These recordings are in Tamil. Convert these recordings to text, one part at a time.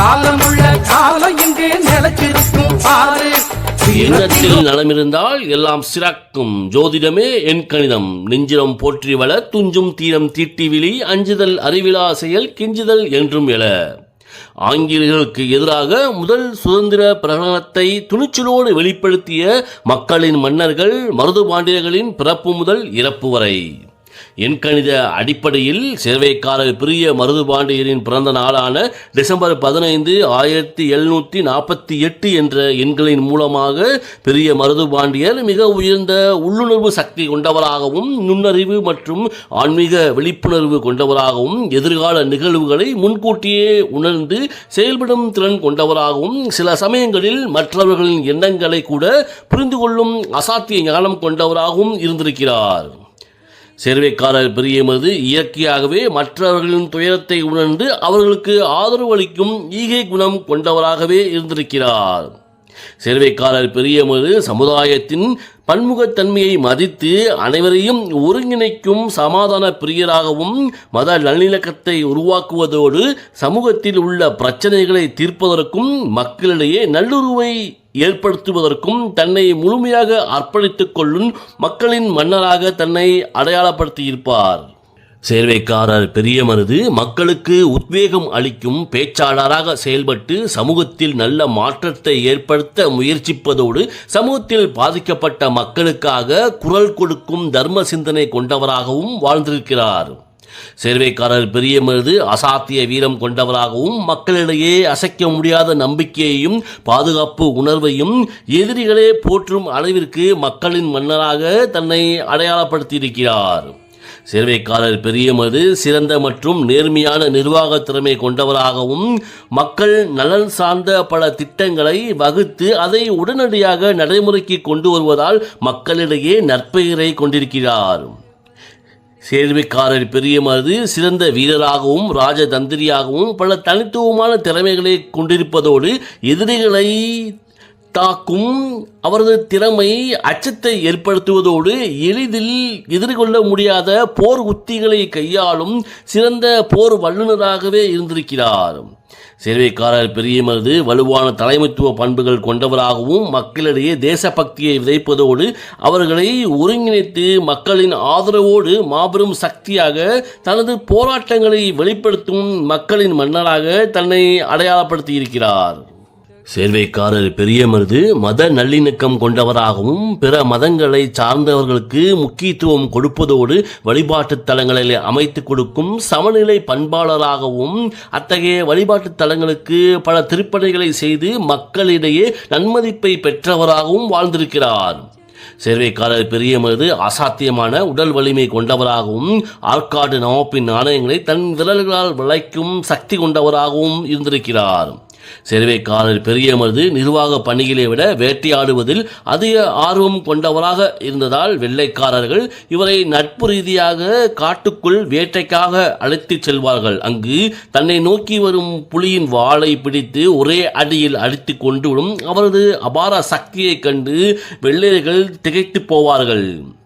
காலமுள்ள காலம் இங்கே நிலைச்சிருக்கும் பாரு. எண்ணத்தில் நலமிருந்தால் எல்லாம் சிறக்கும். ஜோதிடமே என் கணிதம். நெஞ்சிடம் போற்றி வள துஞ்சும் தீரம் தீட்டி விழி அஞ்சுதல் அறிவிலா செயல் கெஞ்சுதல் என்றும் எழ. ஆங்கிலேயர்களுக்கு எதிராக முதல் சுதந்திர பிரகடனத்தை துணிச்சலோடு வெளிப்படுத்திய மக்களின் மன்னர்கள் மருது பாண்டியர்களின் பிறப்பு முதல் இறப்பு வரை. எண்கணித அடிப்படையில் சேர்வைக்காரர் பிரிய மருதுபாண்டியரின் பிறந்த நாளான டிசம்பர் பதினைந்து ஆயிரத்தி எழுநூற்றி நாற்பத்தி எட்டு என்ற எண்களின் மூலமாக பெரிய மருதுபாண்டியர் மிக உயர்ந்த உள்ளுணர்வு சக்தி கொண்டவராகவும் நுண்ணறிவு மற்றும் ஆன்மீக விழிப்புணர்வு கொண்டவராகவும் எதிர்கால நிகழ்வுகளை முன்கூட்டியே உணர்ந்து செயல்படும் திறன் கொண்டவராகவும் சில சமயங்களில் மற்றவர்களின் எண்ணங்களை கூட புரிந்து கொள்ளும் அசாத்திய ஞானம் கொண்டவராகவும் இருந்திருக்கிறார். சேர்வைக்காரர் பிரியமது இயற்கையாகவே மற்றவர்களின் துயரத்தை உணர்ந்து அவர்களுக்கு ஆதரவு அளிக்கும் ஈகை குணம் கொண்டவராகவே இருந்திருக்கிறார். சேர்வைக்காரர் பெரியமது சமுதாயத்தின் பன்முகத்தன்மையை மதித்து அனைவரையும் ஒருங்கிணைக்கும் சமாதான பிரியராகவும் மத நல்லிணக்கத்தை உருவாக்குவதோடு சமூகத்தில் உள்ள பிரச்சனைகளை தீர்ப்பதற்கும் மக்களிடையே நல்லுறவை ஏற்படுத்துவதற்கும் தன்னை முழுமையாக அர்ப்பணித்துக் கொள்ளும் மக்களின் மன்னராக தன்னை அடையாளப்படுத்தியிருப்பார். சேர்வைக்காரர் பெரியமருது மக்களுக்கு உத்வேகம் அளிக்கும் பேச்சாளராக செயல்பட்டு சமூகத்தில் நல்ல மாற்றத்தை ஏற்படுத்த முயற்சிப்பதோடு சமூகத்தில் பாதிக்கப்பட்ட மக்களுக்காக குரல் கொடுக்கும் தர்ம சிந்தனை கொண்டவராகவும் வாழ்ந்திருக்கிறார். சேர்வைக்காரர் பெரியமருது அசாத்திய வீரம் கொண்டவராகவும் மக்களிடையே அசைக்க முடியாத நம்பிக்கையையும் பாதுகாப்பு உணர்வையும் எதிரிகளே போற்றும் அளவிற்கு மக்களின் மன்னராக தன்னை அடையாளப்படுத்தியிருக்கிறார். சேர்வைக்காரர் பெரியமது சிறந்த மற்றும் நேர்மையான நிர்வாக திறமை கொண்டவராகவும் மக்கள் நலன் சார்ந்த பல திட்டங்களை வகுத்து அதை உடனடியாக நடைமுறைக்கு கொண்டு வருவதால் மக்களிடையே நற்பெயரை கொண்டிருக்கிறார். சேர்வைக்காரர் பெரியமது சிறந்த வீரராகவும் ராஜதந்திரியாகவும் பல தனித்துவமான திறமைகளை கொண்டிருப்பதோடு எதிரிகளை தாக்கும் அவரது திறமை அச்சத்தை ஏற்படுத்துவதோடு எளிதில் எதிர்கொள்ள முடியாத போர் உத்திகளை கையாளும் சிறந்த போர் வல்லுநராகவே இருந்திருக்கிறார். சேர்வைக்காரர் பெரியமரது வலுவான தலைமைத்துவ பண்புகள் கொண்டவராகவும் மக்களிடையே தேசபக்தியை விதைப்பதோடு அவர்களை ஒருங்கிணைத்து மக்களின் ஆதரவோடு மாபெரும் சக்தியாக தனது போராட்டங்களை வெளிப்படுத்தும் மக்களின் மன்னராக தன்னை அடையாளப்படுத்தியிருக்கிறார். சேர்வைக்காரர் பெரியமருது மத நல்லிணக்கம் கொண்டவராகவும் பிற மதங்களை சார்ந்தவர்களுக்கு முக்கியத்துவம் கொடுப்பதோடு வழிபாட்டுத் தலங்களில் அமைத்து கொடுக்கும் சமநிலை பண்பாளராகவும் அத்தகைய வழிபாட்டுத் தலங்களுக்கு பல திருப்பணிகளை செய்து மக்களிடையே நன்மதிப்பை பெற்றவராகவும் வாழ்ந்திருக்கிறார். சேர்வைக்காரர் பெரிய மருது அசாத்தியமான உடல் வலிமை கொண்டவராகவும் ஆற்காடு நவாப்பின் நாணயங்களை தன் விரல்களால் விளைக்கும் சக்தி கொண்டவராகவும் இருந்திருக்கிறார். சேர்வைக்காரர் பெரியமருது நிர்வாக பணிகளை விட வேட்டையாடுவதில் அதிக ஆர்வம் கொண்டவராக இருந்ததால் வெள்ளைக்காரர்கள் இவரை நட்பு ரீதியாக காட்டுக்குள் வேட்டைக்காக அழைத்துச் செல்வார்கள். அங்கு தன்னை நோக்கி வரும் புலியின் வாளை பிடித்து ஒரே அடியில் அடித்து கொண்டுவிடும் அவரது அபார சக்தியைக் கண்டு வெள்ளையர்கள் திகைத்து போவார்கள்.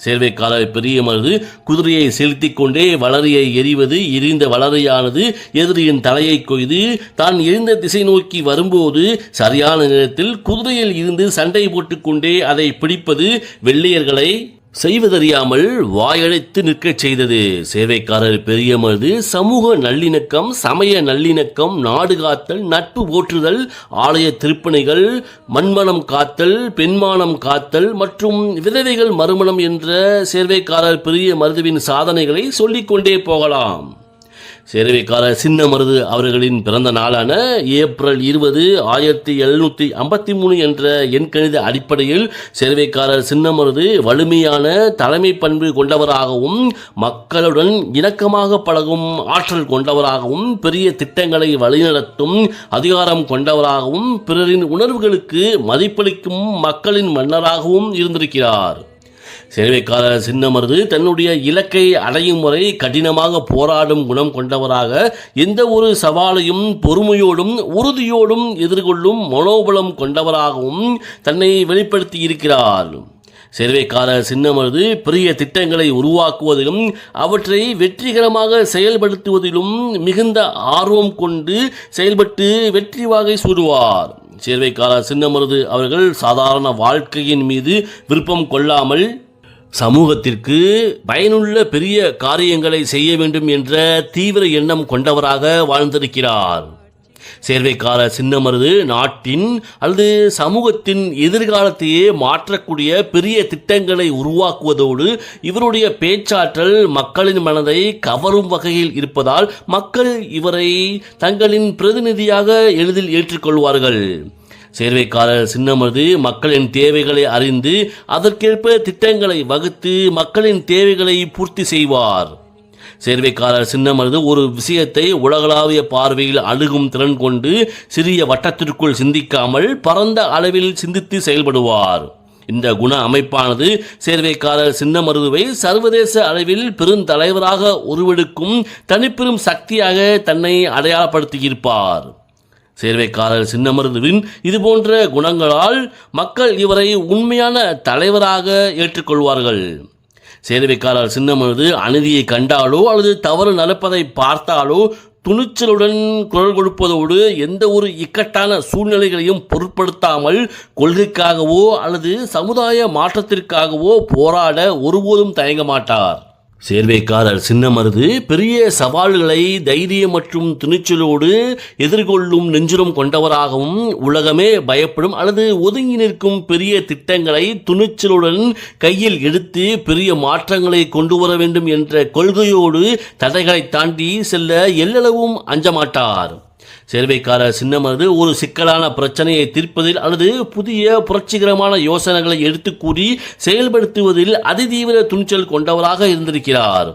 சேர்வைக்காரர் பெரியமருது குதிரையை செலுத்திக் கொண்டே வளரியை எரிவது எரிந்த வளரையானது எதிரியின் தலையை கொய்து தான் எரிந்த திசை நோக்கி வரும்போது சரியான நேரத்தில் குதிரையில் இருந்து சண்டை போட்டுக்கொண்டே அதை பிடிப்பது வெள்ளையர்களை செய்வதறியாமல் வாயழைத்து நிற்கச் செய்தது. சேவைக்காரர் பெரியமது சமூக நல்லிணக்கம் சமய நல்லிணக்கம் நாடு காத்தல் நட்பு போற்றுதல் ஆலய திருப்பணிகள் மண்மணம் காத்தல் பெண்மானம் காத்தல் மற்றும் விதவைகள் மறுமணம் என்ற சேர்வைக்காரர் பெரிய மருதுவின் சாதனைகளை சொல்லிக்கொண்டே போகலாம். சேரவைக்காரர் சின்ன மருது அவர்களின் பிறந்த நாளான ஏப்ரல் இருபது ஆயிரத்தி எழுநூற்றி ஐம்பத்தி மூணு என்ற எண்கணித அடிப்படையில் சேரவைக்காரர் சின்ன மருது வலிமையான தலைமை பண்பு கொண்டவராகவும் மக்களுடன் இணக்கமாக பழகும் ஆற்றல் கொண்டவராகவும் பெரிய திட்டங்களை வழிநடத்தும் அதிகாரம் கொண்டவராகவும் பிறரின் உணர்வுகளுக்கு மதிப்பளிக்கும் மக்களின் மன்னராகவும் இருந்திருக்கிறார். சேவைக்காரர் சின்னமருது தன்னுடைய இலக்கை அடையும் வரை கடினமாக போராடும் குணம் கொண்டவராக எந்த ஒரு சவாலையும் பொறுமையோடும் உறுதியோடும் எதிர்கொள்ளும் மனோபலம் கொண்டவராகவும் தன்னை வெளிப்படுத்தி இருக்கிறார் சேர்வைக்காரர் சின்னமருது பெரிய திட்டங்களை உருவாக்குவதிலும் அவற்றை வெற்றிகரமாக செயல்படுத்துவதிலும் மிகுந்த ஆர்வம் கொண்டு செயல்பட்டு வெற்றி வாகை சூடுவார். சேர்வைக்காரர் சின்னமருது அவர்கள் சாதாரண வாழ்க்கையின் மீது விருப்பம் கொள்ளாமல் சமூகத்திற்கு பயனுள்ள பெரிய காரியங்களை செய்ய வேண்டும் என்ற தீவிர எண்ணம் கொண்டவராக வாழ்ந்திருக்கிறார். சேர்வைக்கார சின்னமருது நாட்டின் அல்லது சமூகத்தின் எதிர்காலத்தையே மாற்றக்கூடிய பெரிய திட்டங்களை உருவாக்குவதோடு இவருடைய பேச்சாற்றல் மக்களின் மனதை கவரும் வகையில் இருப்பதால் மக்கள் இவரை தங்களின் பிரதிநிதியாக எளிதில் ஏற்றுக்கொள்வார்கள். சேர்வைக்காரர் சின்னமருது மக்களின் தேவைகளை அறிந்து அதற்கேற்ப திட்டங்களை வகுத்து மக்களின் தேவைகளை பூர்த்தி செய்வார். சேர்வைக்காரர் சின்னமருது ஒரு விஷயத்தை உலகளாவிய பார்வையில் அணுகும் திறன் கொண்டு சிறிய வட்டத்திற்குள் சிந்திக்காமல் பரந்த அளவில் சிந்தித்து செயல்படுவார். இந்த குண அமைப்பானது சேர்வைக்காரர் சின்னமருதுவை சர்வதேச அளவில் பெருந்தலைவராக உருவெடுக்கும் தனிப்பெரும் சக்தியாக தன்னை அடையாளப்படுத்தியிருப்பார். சேர்வைக்காரர் சின்னமருதுவின் இதுபோன்ற குணங்களால் மக்கள் இவரை உண்மையான தலைவராக ஏற்றுக்கொள்வார்கள். சேர்வைக்காரர் சின்னமருது அநீதியை கண்டாலோ அல்லது தவறு நடப்பதை பார்த்தாலோ துணிச்சலுடன் குரல் கொடுப்பதோடு எந்த ஒரு இக்கட்டான சூழ்நிலைகளையும் பொருட்படுத்தாமல் கொள்கைக்காகவோ அல்லது சமுதாய மாற்றத்திற்காகவோ போராட ஒருபோதும் தயங்க மாட்டார். சேர்வைக்காரர் சின்னமருது பெரிய சவால்களை தைரியம் மற்றும் துணிச்சலோடு எதிர்கொள்ளும் நெஞ்சுரம் கொண்டவராகவும் உலகமே பயப்படும் அல்லது ஒதுங்கி நிற்கும் பெரிய திட்டங்களை துணிச்சலுடன் கையில் எடுத்து பெரிய மாற்றங்களை கொண்டு வர வேண்டும் என்ற கொள்கையோடு தடைகளை தாண்டி செல்ல எல்லளவும் அஞ்சமாட்டார். சேர்வைக்காரர் சின்னமருது ஒரு சிக்கலான பிரச்சனையை தீர்ப்பதில் அல்லது புதிய புரட்சிகரமான யோசனைகளை எடுத்து கூறி செயல்படுத்துவதில் அதிதீவிர துணிச்சல் கொண்டவராக இருந்திருக்கிறார்.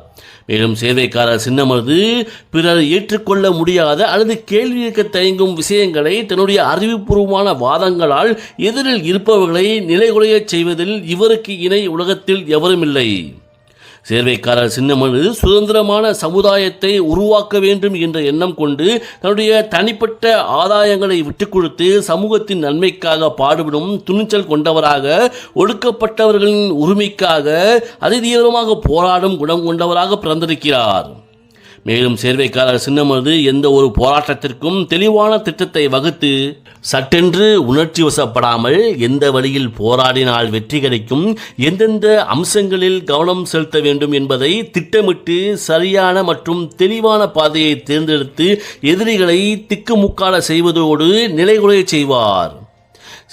மேலும் சேவைக்காரர் சின்னமருது பிறர் ஏற்றுக்கொள்ள முடியாத அல்லது கேள்வி தயங்கும் விஷயங்களை தன்னுடைய அறிவுபூர்வமான வாதங்களால் எதிரில் இருப்பவர்களை நிலைகுலையச் செய்வதில் இவருக்கு இணை உலகத்தில் எவரும் இல்லை சேர்வைக்காரர் சின்னமருது சுதந்திரமான சமுதாயத்தை உருவாக்க வேண்டும் என்ற எண்ணம் கொண்டு தன்னுடைய தனிப்பட்ட ஆதாயங்களை விட்டுக் கொடுத்து சமூகத்தின் நன்மைக்காக பாடுபடும் துணிச்சல் கொண்டவராக ஒடுக்கப்பட்டவர்களின் உரிமைக்காக அதிதீவிரமாக போராடும் குணம் கொண்டவராக பிறந்திருக்கிறார். மேலும் சேர்வைக்காரர் சின்னமருது எந்த ஒரு போராட்டத்திற்கும் தெளிவான திட்டத்தை வகுத்து சட்டென்று உணர்ச்சி வசப்படாமல் எந்த வழியில் போராடினால் வெற்றி கிடைக்கும் எந்தெந்த அம்சங்களில் கவனம் செலுத்த வேண்டும் என்பதை திட்டமிட்டு சரியான மற்றும் தெளிவான பாதையை தேர்ந்தெடுத்து எதிரிகளை திக்குமுக்காட செய்வதோடு நிலைகுலைய செய்வார்.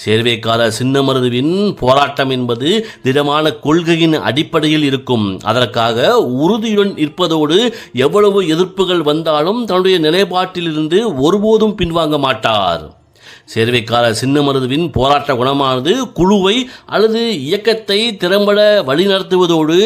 சேர்வைக்காரர் சின்னமருதுவின் போராட்டம் என்பது திடமான கொள்கையின் அடிப்படையில் இருக்கும். அதற்காக உறுதியுடன் இருப்பதோடு எவ்வளவு எதிர்ப்புகள் வந்தாலும் தன்னுடைய நிலைப்பாட்டிலிருந்து ஒருபோதும் பின்வாங்க மாட்டார். சேர்வைக்காரர் சின்னமருதுவின் போராட்ட குணமானது குழுவை அல்லது இயக்கத்தை திறம்பட வழிநடத்துவதோடு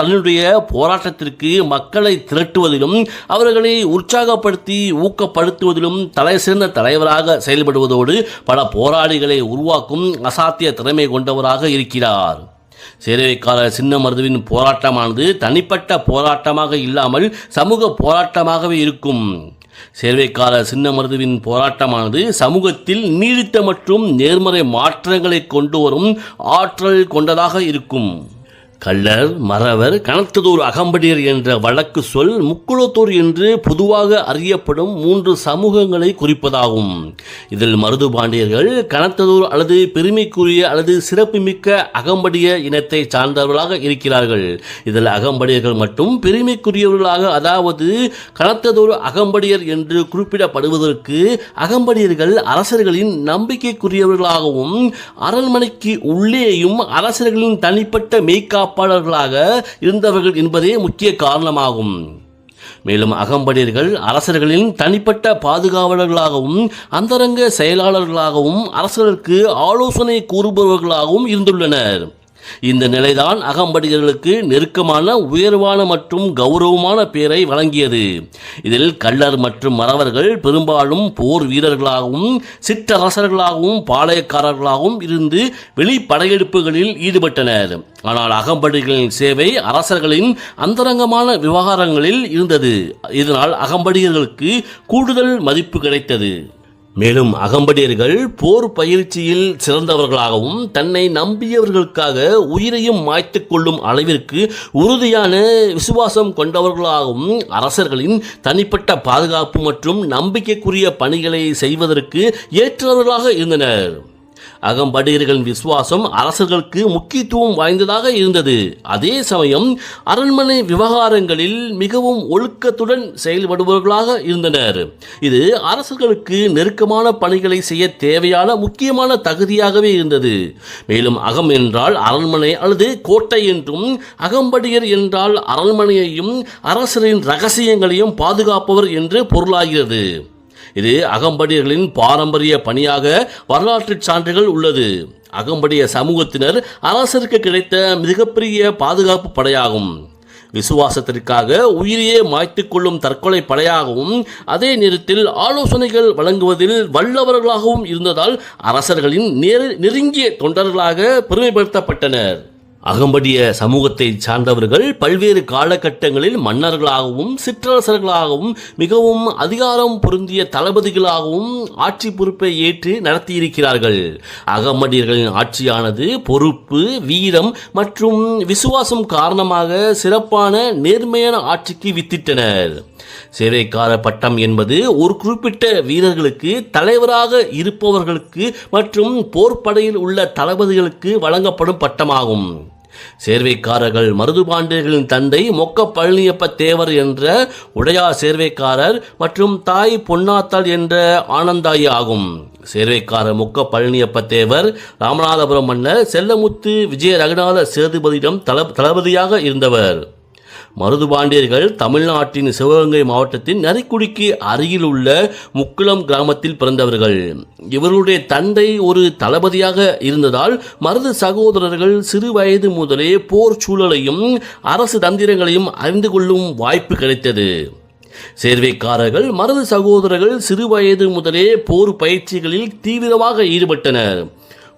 தன்னுடைய போராட்டத்திற்கு மக்களை திரட்டுவதிலும் அவர்களை உற்சாகப்படுத்தி ஊக்கப்படுத்துவதிலும் தலை சிறந்த தலைவராக செயல்படுவதோடு பல போராளிகளை உருவாக்கும் அசாத்திய திறமை கொண்டவராக இருக்கிறார். சேரவைக்காரர் சின்னமருதுவின் போராட்டமானது தனிப்பட்ட போராட்டமாக இல்லாமல் சமூக போராட்டமாகவே இருக்கும். சேர்வைக்காரர் சின்னமருதுவின் போராட்டமானது சமூகத்தில் நீடித்த மற்றும் நேர்மறை மாற்றங்களை கொண்டு வரும் ஆற்றல் கொண்டதாக இருக்கும். கள்ளர் மறவர் கணத்ததோர் அகம்படியர் என்ற வழக்கு சொல் முக்குளத்தூர் என்று பொதுவாக அறியப்படும் மூன்று சமூகங்களை குறிப்பதாகும். இதில் மருதுபாண்டியர்கள் கணத்ததோர் அல்லது பெருமைக்குரிய அல்லது சிறப்புமிக்க அகம்படிய இனத்தை சார்ந்தவர்களாக இருக்கிறார்கள். இதில் அகம்படியர்கள் மட்டும் பெருமைக்குரியவர்களாக அதாவது கணத்ததூர் அகம்படியர் என்று குறிப்பிடப்படுவதற்கு அகம்படியர்கள் அரசர்களின் நம்பிக்கைக்குரியவர்களாகவும் அரண்மனைக்கு உள்ளேயும் அரசர்களின் தனிப்பட்ட காப்பாளர்களாக இருந்தவர்கள் என்பதே முக்கிய காரணமாகும். மேலும் அகம்படியர்கள் அரசர்களின் தனிப்பட்ட பாதுகாவலர்களாகவும் அந்தரங்க செயலாளர்களாகவும் அரசர்களுக்கு ஆலோசனை கூறுபவர்களாகவும் இருந்துள்ளனர். இந்த நிலைதான் அகம்படிகர்களுக்கு நெருக்கமான உயர்வான மற்றும் கௌரவமான பேரை வழங்கியது. இதில் கள்ளர் மற்றும் மறவர்கள் பெரும்பாலும் போர் வீரர்களாகவும் சிற்றரசர்களாகவும் பாளையக்காரர்களாகவும் இருந்து வெளிப்படையெடுப்புகளில் ஈடுபட்டனர். ஆனால் அகம்படிகளின் சேவை அரசர்களின் அந்தரங்கமான விவகாரங்களில் இருந்தது. இதனால் அகம்படியர்களுக்கு கூடுதல் மதிப்பு கிடைத்தது. மேலும் அகம்படியர்கள் போர் பயிற்சியில் சிறந்தவர்களாகவும் தன்னை நம்பியவர்களுக்காக உயிரையும் மாய்த்து கொள்ளும் அளவிற்கு உறுதியான விசுவாசம் கொண்டவர்களாகவும் அரசர்களின் தனிப்பட்ட பாதுகாப்பு மற்றும் நம்பிக்கைக்குரிய பணிகளை செய்வதற்கு ஏற்றவர்களாக இருந்தனர். அகம்படுகிறர்களின் விசுவாசம் அரசர்களுக்கு முக்கியத்துவம் வாய்ந்ததாக இருந்தது. அதே சமயம் அரண்மனை விவகாரங்களில் மிகவும் ஒழுக்கத்துடன் செயல்படுபவர்களாக இருந்தனர். இது அரசர்களுக்கு நெருக்கமான பணிகளை செய்ய தேவையான முக்கியமான தகுதியாகவே இருந்தது. மேலும் அகம் என்றால் அரண்மனை அல்லது கோட்டை என்றும் அகம்படியர் என்றால் அரண்மனையையும் அரசரின் ரகசியங்களையும் பாதுகாப்பவர் என்று பொருளாகிறது. இது அகம்படியர்களின் பாரம்பரிய பணியாக வரலாற்று சான்றுகள் உள்ளது. அகம்படிய சமூகத்தினர் அரசருக்கு கிடைத்த மிகப்பெரிய பாதுகாப்பு படையாகும். விசுவாசத்திற்காக உயிரையே மாய்த்து கொள்ளும் தற்கொலை படையாகவும் அதே நேரத்தில் ஆலோசனைகள் வழங்குவதில் வல்லவர்களாகவும் இருந்ததால் அரசர்களின் நெருங்கிய தொண்டர்களாக பெருமைப்படுத்தப்பட்டனர். அகம்படிய சமூகத்தை சார்ந்தவர்கள் பல்வேறு காலகட்டங்களில் மன்னர்களாகவும் சிற்றரசர்களாகவும் மிகவும் அதிகாரம் பொருந்திய தளபதிகளாகவும் ஆட்சி பொறுப்பை ஏற்று நடத்தியிருக்கிறார்கள். அகம்படியர்களின் ஆட்சியானது பொறுப்பு வீரம் மற்றும் விசுவாசம் காரணமாக சிறப்பான நேர்மையான ஆட்சிக்கு வித்திட்டனர். சேவைக்கார பட்டம் என்பது ஒரு குறிப்பிட்ட வீரர்களுக்கு தலைவராக இருப்பவர்களுக்கு மற்றும் போர்ப்படையில் உள்ள தளபதிகளுக்கு வழங்கப்படும் பட்டமாகும். சேர்வைக்காரர்கள் மருதுபாண்டியர்களின் தந்தை மொக்க பழனியப்ப தேவர் என்ற உடையார் சேர்வைக்காரர் மற்றும் தாய் பொன்னாத்தாள் என்ற ஆனந்தாயி ஆகும். சேர்வைக்காரர் மொக்க பழனியப்ப தேவர் ராமநாதபுரம் மன்னர் செல்லமுத்து விஜய ரகுநாத சேதுபதியிடம் தள தளபதியாக இருந்தவர். மருதுபாண்டியர்கள் தமிழ்நாட்டின் சிவகங்கை மாவட்டத்தின் நரிக்குடிக்கு அருகில் உள்ள முக்குளம் கிராமத்தில் பிறந்தவர்கள். இவருடைய தந்தை ஒரு தளபதியாக இருந்ததால் மருது சகோதரர்கள் சிறு வயது முதலே போர் சூழலையும் அரசு தந்திரங்களையும் அறிந்து கொள்ளும் வாய்ப்பு கிடைத்தது. சேர்வைக்காரர்கள் மருது சகோதரர்கள் சிறு வயது முதலே போர் பயிற்சிகளில் தீவிரமாக ஈடுபட்டனர்.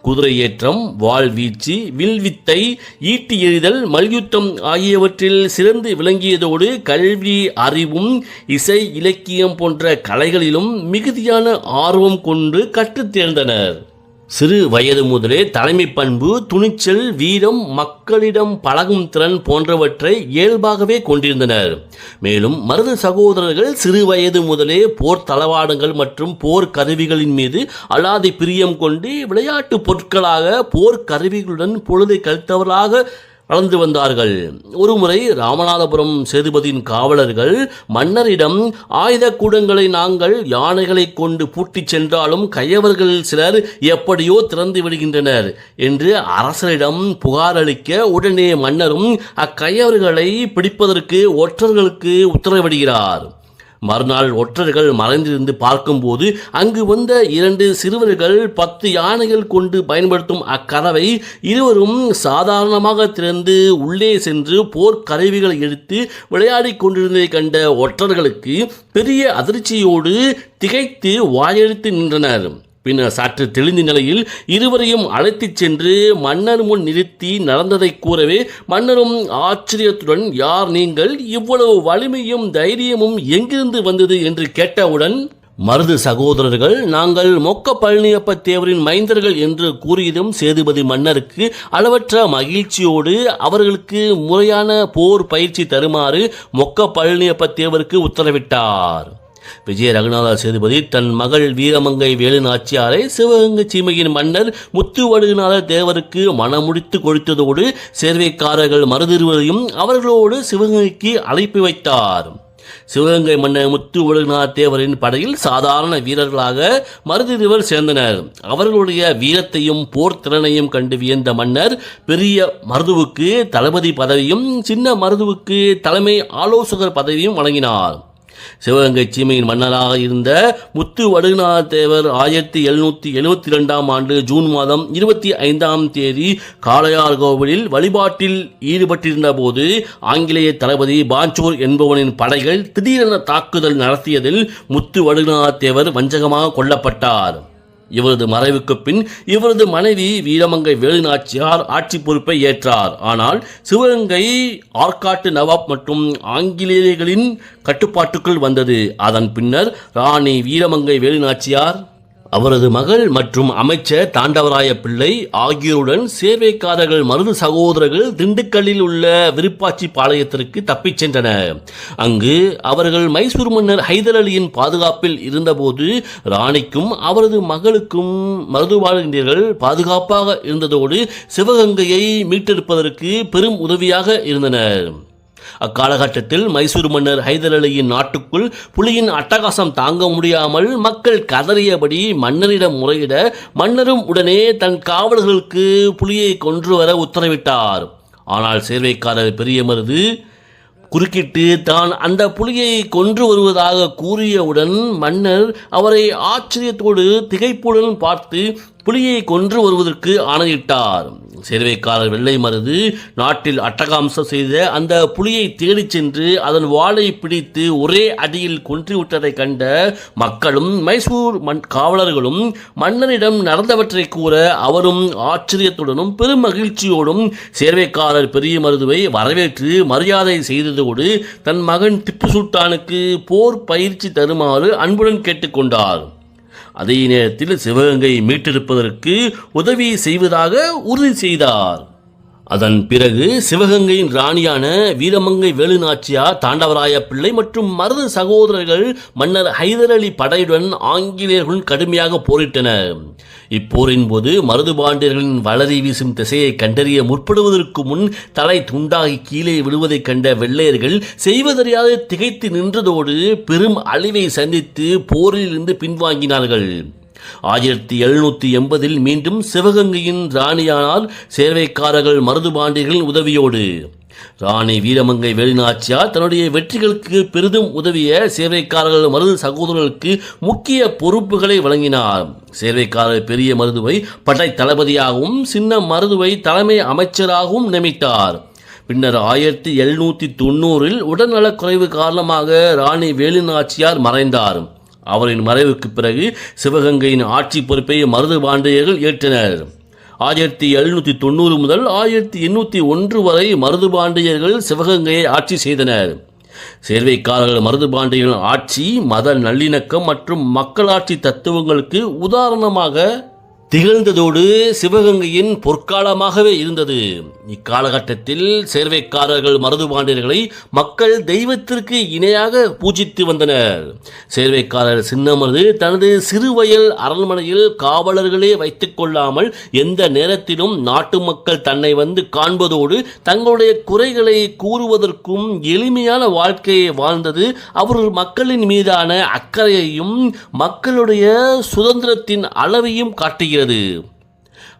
குதிரை ஏற்றம் வாள் வீச்சு வில்வித்தை ஈட்டி எறிதல் மல்யுத்தம் ஆகியவற்றில் சிறந்து விளங்கியதோடு கல்வி அறிவும் இசை இலக்கியம் போன்ற கலைகளிலும் மிகுதியான ஆர்வம் கொண்டு கற்றுத் தேர்ந்தனர். சிறு வயது முதலே தலைமை பண்பு துணிச்சல் வீரம் மக்களிடம் பழகும் திறன் போன்றவற்றை இயல்பாகவே கொண்டிருந்தனர். மேலும் மருது சகோதரர்கள் சிறு வயது முதலே போர் தளவாடங்கள் மற்றும் போர் கருவிகளின் மீது அலாதி பிரியம் கொண்டு விளையாட்டு பொருட்களாக போர் கருவிகளுடன் பொழுதை கழித்தவர்களாக வளர்ந்து வந்தார்கள். ஒருமுறை ராமநாதபுரம் சேதுபதியின் காவலர்கள் மன்னரிடம் ஆயுத கூடங்களை நாங்கள் யானைகளை கொண்டு பூட்டிச் சென்றாலும் கையவர்கள் சிலர் எப்படியோ திறந்து விடுகின்றனர் என்று அரசரிடம் புகார் அளிக்க உடனே மன்னரும் அக்கையவர்களை பிடிப்பதற்கு ஒற்றர்களுக்கு உத்தரவிடுகிறார். மறுநாள் ஒற்றர்கள் மறைந்திருந்து பார்க்கும்போது அங்கு வந்த இரண்டு சிறுவர்கள் பத்து யானைகள் கொண்டு பயன்படுத்தும் அக்கதவை இருவரும் சாதாரணமாக திறந்து உள்ளே சென்று போர்க்கருவிகளை எடுத்து விளையாடிக் கொண்டிருந்ததை கண்ட ஒற்றர்களுக்கு பெரிய அதிர்ச்சியோடு திகைத்து வாயெடுத்து நின்றனர். பின்னர் சற்று தெளிந்த நிலையில் இருவரையும் அழைத்துச் சென்று மன்னர் முன் நிறுத்தி நடந்ததை கூறவே மன்னரும் ஆச்சரியத்துடன் யார் நீங்கள்? இவ்வளவு வலிமையும் தைரியமும் எங்கிருந்து வந்தது? என்று கேட்டவுடன் மருது சகோதரர்கள் நாங்கள் மொக்க பழனியப்ப தேவரின் மைந்தர்கள் என்று கூறியதும் சேதுபதி மன்னருக்கு அளவற்ற மகிழ்ச்சியோடு அவர்களுக்கு முறையான போர் பயிற்சி தருமாறு மொக்க பழனியப்ப தேவருக்கு உத்தரவிட்டார். விஜய ரகுநாத சேதுபதி தன் மகள் வீரமங்கை வேலு நாச்சியாரை சிவகங்கை சீமையின் மன்னர் முத்துவடுநாத தேவருக்கு மனமுடித்து கொடுத்ததோடு சேர்வைக்காரர்கள் மருதிருவரையும் அவர்களோடு சிவகங்கைக்கு அழைப்பு வைத்தார். சிவகங்கை மன்னர் முத்து ஒழுகுநாத் தேவரின் படையில் சாதாரண வீரர்களாக மருதிருவர் சேர்ந்தனர். அவர்களுடைய வீரத்தையும் போர் திறனையும் கண்டு வியந்த மன்னர் பெரிய மருதுவுக்கு தளபதி பதவியும் சின்ன மருதுவுக்கு தலைமை ஆலோசகர் பதவியும் வழங்கினார். சிவகங்கை சீமையின் மன்னராக இருந்த முத்து வடுநாத தேவர் ஆயிரத்தி எழுநூற்றி எழுபத்தி ரெண்டாம் ஆண்டு ஜூன் மாதம் இருபத்தி ஐந்தாம் தேதி காளையார் கோவிலில் வழிபாட்டில் ஈடுபட்டிருந்த போது ஆங்கிலேய தளபதி பாஞ்சூர் என்பவனின் படைகள் திடீரென தாக்குதல் நடத்தியதில் முத்து வடுநாத தேவர் வஞ்சகமாக கொல்லப்பட்டார். இவரது மறைவுக்கு பின் இவரது மனைவி வீரமங்கை வேலுநாச்சியார் ஆட்சி பொறுப்பை ஏற்றார். ஆனால் சிவகங்கை ஆற்காட்டு நவாப் மற்றும் ஆங்கிலேயர்களின் கட்டுப்பாட்டுக்குள் வந்தது. அதன் பின்னர் ராணி வீரமங்கை வேலுநாச்சியார் அவரது மகள் மற்றும் அமைச்சர் தாண்டவராய பிள்ளை ஆகியோருடன் சேர்வைக்காரர்கள் மருது சகோதரர்கள் திண்டுக்கல்லில் உள்ள விருப்பாச்சி பாளையத்திற்கு தப்பிச் சென்றனர். அங்கு அவர்கள் மைசூர் மன்னர் ஹைதர் அலியின் பாதுகாப்பில் இருந்தபோது ராணிக்கும் அவரது மகளுக்கும் மருது வாழ்கின்றீர்கள். பாதுகாப்பாக இருந்ததோடு சிவகங்கையை மீட்டெடுப்பதற்கு பெரும் உதவியாக இருந்தனர். அக்காலகட்டத்தில் மைசூர் மன்னர் ஹைதர் அலியின் நாட்டுக்குள் புலியின் அட்டகாசம் தாங்க முடியாமல் மக்கள் கதறியபடி மன்னரிடம் முறையிட மன்னரும் உடனே தன் காவலர்களுக்கு புலியை கொன்று வர உத்தரவிட்டார். ஆனால் சேர்வைக்காரர் பெரிய மருது குறுக்கிட்டு தான் அந்த புலியை கொன்று வருவதாக கூறியவுடன் மன்னர் அவரை ஆச்சரியத்தோடு திகைப்புடன் பார்த்து புலியை கொன்று வருவதற்கு ஆணையிட்டார். சேர்வைக்காரர் வெள்ளை மருது நாட்டில் அட்டகாம்சம் செய்த அந்த புலியை தேடிச் சென்று அதன் வாளை பிடித்து ஒரே அடியில் கொன்றுவிட்டதைக் கண்ட மக்களும் மைசூர் மண் காவலர்களும் மன்னரிடம் நடந்தவற்றை கூற அவரும் ஆச்சரியத்துடனும் பெரும் மகிழ்ச்சியோடும் சேர்வைக்காரர் பெரிய மருதுவை வரவேற்று மரியாதை செய்ததோடு தன் மகன் திப்பு சுல்தானுக்கு போர் பயிற்சி தருமாறு அன்புடன் கேட்டுக்கொண்டார் அதே நேரத்தில் சிவகங்கை மீட்டெடுப்பதற்கு உதவி செய்வதாக உறுதி செய்தார். அதன் பிறகு சிவகங்கையின் ராணியான வீரமங்கை வேலுநாச்சியார் தாண்டவராய பிள்ளை மற்றும் மருது சகோதரர்கள் மன்னர் ஹைதர் அலி படையுடன் ஆங்கிலேயர்களுடன் கடுமையாக போரிட்டனர். இப்போரின் போது மருது பாண்டியர்களின் வளரி வீசும் திசையை கண்டறிய முற்படுவதற்கு முன் தலை துண்டாகி கீழே விழுவதைக் கண்ட வெள்ளையர்கள் செய்வதறியாது திகைத்து நின்றதோடு பெரும் அழிவை சந்தித்து போரில் இருந்து பின்வாங்கினார்கள். ஆயிரத்தி எழுநூற்றி எண்பதில் மீண்டும் சிவகங்கையின் ராணியானார் சேர்வைக்காரர்கள் மருதுபாண்டியர்களின் உதவியோடு. ராணி வீரமங்கை வேலுநாச்சியார் தன்னுடைய வெற்றிகளுக்கு பெரிதும் உதவிய சேவைக்காரர்கள் மருது சகோதரர்களுக்கு முக்கிய பொறுப்புகளை வழங்கினார். சேவைக்காரர் பெரிய மருதுவை படை தளபதியாகவும் சின்ன மருதுவை தலைமை அமைச்சராகவும் நியமித்தார். பின்னர் ஆயிரத்தி எழுநூற்றி தொண்ணூறில் உடல்நலக் குறைவு காரணமாக ராணி வேலுநாச்சியார் மறைந்தார். அவரின் மறைவுக்கு பிறகு சிவகங்கையின் ஆட்சி பொறுப்பை மருது பாண்டியர்கள் ஏற்றனர். ஆயிரத்தி எழுநூற்றி தொண்ணூறு முதல் ஆயிரத்தி எண்ணூற்றி ஒன்று வரை மருது பாண்டியர்கள் சிவகங்கையை ஆட்சி செய்தனர். சேர்வைக்காரர்கள் மருது பாண்டியர்களின் ஆட்சி மத நல்லிணக்கம் மற்றும் மக்களாட்சி தத்துவங்களுக்கு உதாரணமாக திகழ்ந்ததோடு சிவகங்கையின் பொற்காலமாகவே இருந்தது. இக்காலகட்டத்தில் சேர்வைக்காரர்கள் மருதுபாண்டியர்களை மக்கள் தெய்வத்திற்கு இணையாக பூஜித்து வந்தனர். சேர்வைக்காரர் சின்னமருது தனது சிறுவயல் அரண்மனையில் காவலர்களே வைத்துக் கொள்ளாமல் எந்த நேரத்திலும் நாட்டு மக்கள் தன்னை வந்து காண்பதோடு தங்களுடைய குறைகளை கூறுவதற்கும் எளிமையான வாழ்க்கையை வாழ்ந்தது. அவர் மக்களின் மீதான அக்கறையையும் மக்களுடைய சுதந்திரத்தின் அளவையும் காட்டுகிறது.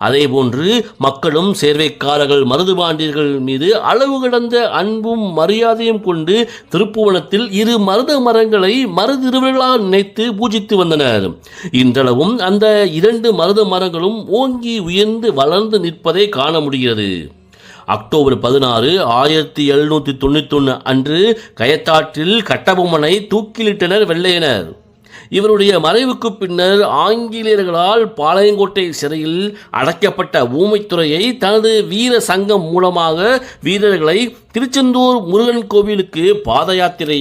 அதேபோன்று மக்களும் சேர்வைக்காரர்கள் மருதுபாண்டியர்கள் மீது அளவு கடந்த அன்பும் மரியாதையும் கொண்டு திருப்புவனத்தில் இரு மருத மரங்களை மருதிருவிழா நினைத்து பூஜித்து வந்தனர். இன்றளவும் அந்த இரண்டு மருத மரங்களும் ஓங்கி உயர்ந்து வளர்ந்து நிற்பதை காண முடிகிறது. அக்டோபர் பதினாறு ஆயிரத்தி எழுநூற்றி தொண்ணூற்றி ஒன்று அன்று கயத்தாற்றில் கட்டபொம்மனை தூக்கிலிட்டனர் வெள்ளையனர். இவருடைய மறைவுக்கு பின்னர் ஆங்கிலேயர்களால் பாளையங்கோட்டை சிறையில் அடைக்கப்பட்ட ஊமைத்துறையை தனது வீர சங்கம் மூலமாக வீரர்களை திருச்செந்தூர் முருகன் கோவிலுக்கு பாத யாத்திரை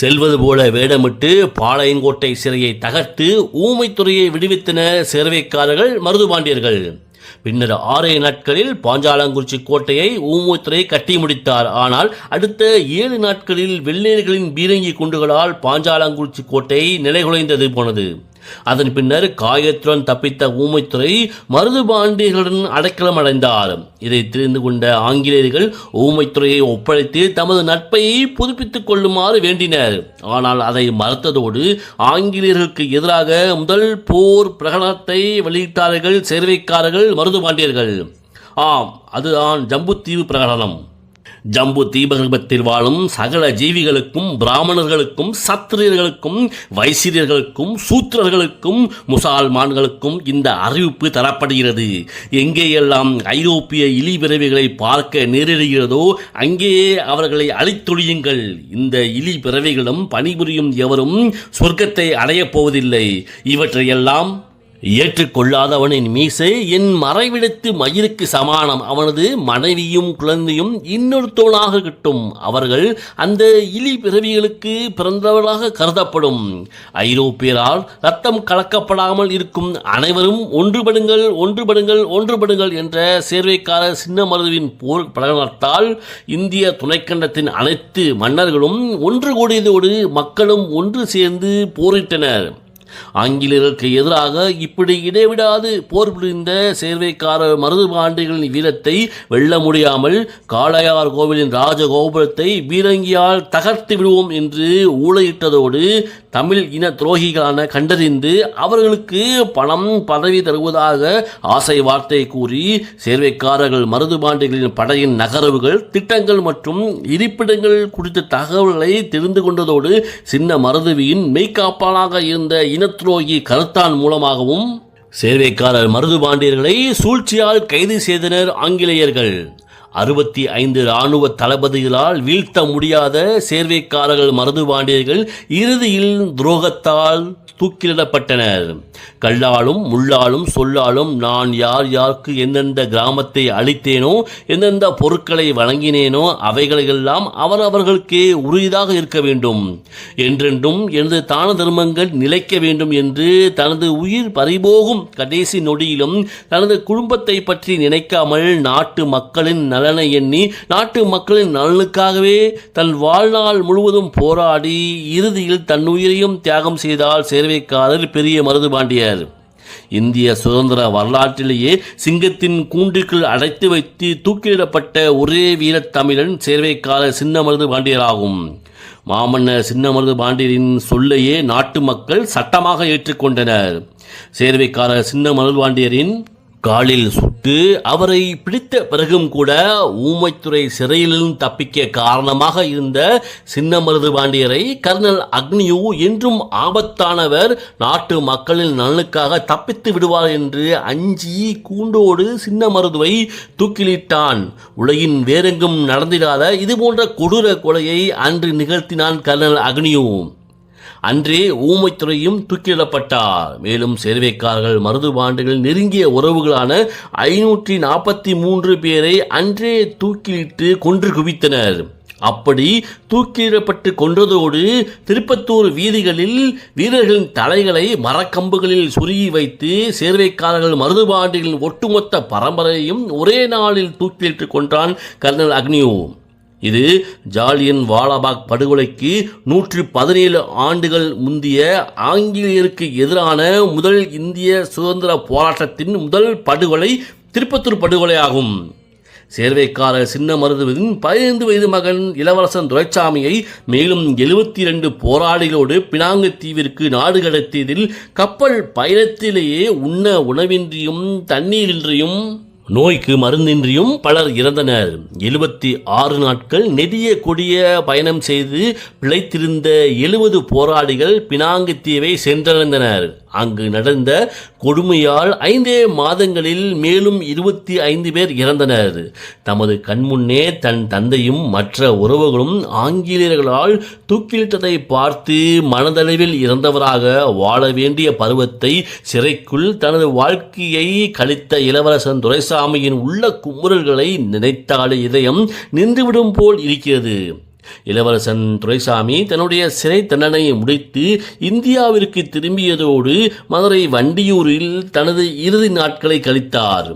செல்வது போல வேடமிட்டு பாளையங்கோட்டை சிறையை தகர்த்து ஊமைத்துறையை விடுவித்தனர் சேர்வைக்காரர்கள் மருதுபாண்டியர்கள். பின்னர் ஆறே நாட்களில் பாஞ்சாலங்குறிச்சி கோட்டையை ஊமூத்துறை கட்டி முடித்தார். ஆனால் அடுத்த ஏழு நாட்களில் வெள்ளையர்களின் பீரங்கி குண்டுகளால் பாஞ்சாலங்குறிச்சி கோட்டை நிலைகுலைந்தது போனது. அதன் பின்னர் காயத்துடன் தப்பித்த ஊமைத்துறை மருதுபாண்டியர்களுடன் அடைக்கலம் அடைந்தார். இதை தெரிந்து கொண்ட ஆங்கிலேயர்கள் ஊமைத்துறையை ஒப்படைத்து தமது நட்பை புதுப்பித்துக் கொள்ளுமாறு வேண்டினர். ஆனால் அதை மறுத்ததோடு ஆங்கிலேயர்களுக்கு எதிராக முதல் போர் பிரகடனத்தை வெளியிட்டார்கள் சேர்வைக்காரர்கள் மருதுபாண்டியர்கள். ஆம் அதுதான் ஜம்புத்தீவு பிரகடனம். ஜம்பு தீபகற்பத்தில் வாழும் சகல ஜீவிகளுக்கும் பிராமணர்களுக்கும் சத்திரியர்களுக்கும் வைசிரியர்களுக்கும் சூத்திரர்களுக்கும் முசால்மான்களுக்கும் இந்த அறிவிப்பு தரப்படுகிறது. எங்கேயெல்லாம் ஐரோப்பிய இலி பிறவிகளை பார்க்க நேரிடுகிறதோ அங்கேயே அவர்களை அழித்தொழியுங்கள். இந்த இலி பிறவிகளும் பணிபுரியும் எவரும் சொர்க்கத்தை அடையப் போவதில்லை. இவற்றையெல்லாம் ஏற்றுக்கொள்ளாதவனின் மீசை என் மறைவிடத்து மயிருக்கு சமானம். அவனது மனைவியும் குழந்தையும் இன்னொருத்தவனாக கிட்டும். அவர்கள் அந்த இலி பிறவிகளுக்கு பிறந்தவர்களாக கருதப்படும். ஐரோப்பியரால் ரத்தம் கலக்கப்படாமல் இருக்கும் அனைவரும் ஒன்றுபடுங்கள் ஒன்றுபடுங்கள் ஒன்றுபடுங்கள் என்ற சேர்வைக்கார சின்ன மருதுவின் போர் பிரகடனத்தால் இந்திய துணைக்கண்டத்தின் அனைத்து மன்னர்களும் ஒன்று கூடியதோடு மக்களும் ஒன்று சேர்ந்து போரிட்டனர். ஆங்கிலேயருக்கு எதிராக இப்படி இடைவிடாது. போர் புரிந்த சேர்வைக்கார மருதுபாண்டிகளின் வீரத்தை வெல்ல முடியாமல் காளையார் கோவிலின் ராஜகோபுரத்தை பீரங்கியால் தகர்த்து விடுவோம் என்று ஊழையிட்டதோடு தமிழ் இன துரோகிகளான கண்டறிந்து அவர்களுக்கு பணம் பதவி தருவதாக ஆசை வார்த்தை கூறி சேர்வைக்காரர்கள் மருதுபாண்டிகளின் படையின் நகர்வுகள் திட்டங்கள் மற்றும் இருப்பிடங்கள் குறித்த தகவல்களை தெரிந்து கொண்டதோடு சின்ன மருதுவியின் மெய்காப்பாளாக இருந்த இனத்துரோகி கருத்தான் மூலமாகவும் சேர்வைக்காரர் மருதுபாண்டியர்களை சூழ்ச்சியால் கைது செய்தனர் ஆங்கிலேயர்கள். அறுபத்தி ஐந்து இராணுவ தளபதிகளால் வீழ்த்த முடியாத சேர்வைக்காரர்கள் மருதுபாண்டியர்கள் இறுதியில் துரோகத்தால் தூக்கிலிடப்பட்டனர். கல்லாலும் முள்ளாலும் சொல்லாலும் நான் யார் யாருக்கு எந்தெந்த கிராமத்தை அளித்தேனோ எந்தெந்த பொருட்களை வழங்கினேனோ அவைகளெல்லாம் அவரவர்களுக்கே உறுதியாக இருக்க வேண்டும். என்றென்றும் எனது தான தர்மங்கள் நிலைக்க வேண்டும் என்று தனது உயிர் பறிபோகும் கடைசி நொடியிலும் தனது குடும்பத்தை பற்றி நினைக்காமல் நாட்டு மக்களின் நலனை எண்ணி நாட்டு மக்களின் நலனுக்காகவே தன் வாழ்நாள் முழுவதும் போராடி இறுதியில் தன் உயிரையும் தியாகம் செய்தால் சேர்வைக்காரர் பெரிய மருது பாண்டியர் இந்திய சுதந்திர வரலாற்றிலேயே சிங்கத்தின் கூண்டுக்குள் அடைத்து வைத்து தூக்கிலிடப்பட்ட ஒரே வீரத்தமிழன் சேர்வைக்காரர் சின்னமருது பாண்டியராகும் மாமன்னர் சின்னமருது பாண்டியரின் சொல்லையே நாட்டு மக்கள் சட்டமாக ஏற்றுக்கொண்டனர். சேர்வைக்காரர் சின்னமருது பாண்டியரின் காலில் சுட்டு அவரை பிடித்த பிறகும் கூட ஊமைத்துறை சிறையிலிருந்து தப்பிக்க காரணமாக இருந்த சின்னமருது பாண்டியரை கர்னல் அக்னியு என்றும் ஆபத்தானவர் நாட்டு மக்களின் நலனுக்காக தப்பித்து விடுவார் என்று அஞ்சி கூண்டோடு சின்னமருதுவை தூக்கிலிட்டான். உலகின் வேறெங்கும் நடந்திடாத இதுபோன்ற கொடூர கொலையை அன்று நிகழ்த்தினான் கர்னல் அக்னியு. அன்றே ஊமைத்துறையும் தூக்கிலிடப்பட்டார். மேலும் சேர்வைக்காரர்கள் மருதுபாண்டுகள் நெருங்கிய உறவுகளான ஐநூற்றி நாற்பத்தி மூன்று பேரை அன்றே தூக்கிலிட்டு கொன்று குவித்தனர். அப்படி தூக்கிடப்பட்டு கொன்றதோடு திருப்பத்தூர் வீதிகளில் வீரர்களின் தலைகளை மரக்கம்புகளில் சுருகி வைத்து சேர்வைக்காரர்கள் மருதுபாண்டிகளின் ஒட்டுமொத்த பரம்பரையும் ஒரே நாளில் தூக்கிலிட்டு கொன்றான் கர்னல் அக்னியோ இது ஜாலியன் வாலாபாக் படுகொலைக்கு நூற்றி பதினேழு ஆண்டுகள் முந்திய ஆங்கிலேயருக்கு எதிரான முதல் இந்திய சுதந்திர போராட்டத்தின் முதல் படுகொலை திருப்பத்தூர் படுகொலையாகும். சேர்வைக்காரர் சின்ன மருதுவின் பதினைந்து வயது மகன் இளவரசன் துரைசாமியை மேலும் எழுபத்தி இரண்டு போராளிகளோடு பினாங்கு தீவிற்கு நாடு கடத்தியதில் கப்பல் பயணத்திலேயே உண்ண உணவின்றியும் தண்ணீரின்றியும் நோய்க்கு மருந்தின்றியும் பலர் இறந்தனர். எழுபத்தி ஆறு நாட்கள் நெடிய கொடிய பயணம் செய்து பிழைத்திருந்த எழுபது போராளிகள் பினாங்கு தீவை சென்றடைந்தனர். அங்கு நடந்த கொடுமையால் ஐந்தே மாதங்களில் மேலும் இருபத்தி ஐந்து பேர் இறந்தனர். தமது கண்முன்னே தன் தந்தையும் மற்ற உறவுகளும் ஆங்கிலேயர்களால் தூக்கிலிட்டதை பார்த்து மனதளவில் இறந்தவராக வாழ வேண்டிய பருவத்தை சிறைக்குள் தனது வாழ்க்கையை கழித்த இளவரசன் துரைசாமியின் உள்ள குமுறல்களை நினைத்தாலே இதயம் நின்றுவிடும் போல் இருக்கிறது. இளவரசன் துரைசாமி தன்னுடைய சிறை தண்டனையை முடித்து இந்தியாவிற்கு திரும்பியதோடு மதுரை வண்டியூரில் தனது இறுதி நாட்களை கழித்தார்.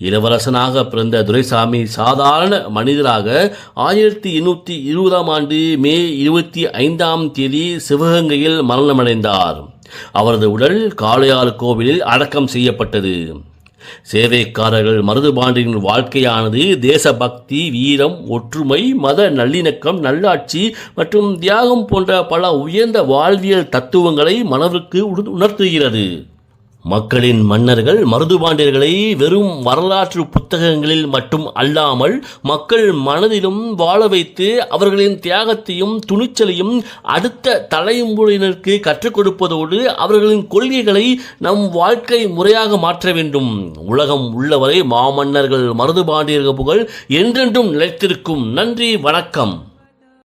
இளவரசனாக பிறந்த துரைசாமி சாதாரண மனிதராக ஆயிரத்தி எண்ணூற்றி இருபதாம் ஆண்டு மே இருபத்தி ஐந்தாம் தேதி சிவகங்கையில் மரணமடைந்தார். அவரது உடல் காளையார் கோவிலில் அடக்கம் செய்யப்பட்டது. சேவைக்காரர்கள் மருதுபாண்டியின் வாழ்க்கையானது தேசபக்தி வீரம் ஒற்றுமை மத நல்லிணக்கம் நல்லாட்சி மற்றும் தியாகம் போன்ற பல உயர்ந்த வாழ்வியல் தத்துவங்களை மனதிற்கு உணர்த்துகிறது. மக்களின் மன்னர்கள் மருதுபாண்டியர்களை வெறும் வரலாற்று புத்தகங்களில் மட்டும் அல்லாமல் மக்கள் மனதிலும் வாழ வைத்து அவர்களின் தியாகத்தையும் துணிச்சலையும் அடுத்த தலைமுறையினருக்கு கற்றுக் கொடுப்பதோடு அவர்களின் கொள்கைகளை நம் வாழ்க்கை முறையாக மாற்ற வேண்டும். உலகம் உள்ளவரை மாமன்னர்கள் மருதுபாண்டியர்கள் புகழ் என்றென்றும் நிலைத்திருக்கும். நன்றி வணக்கம்.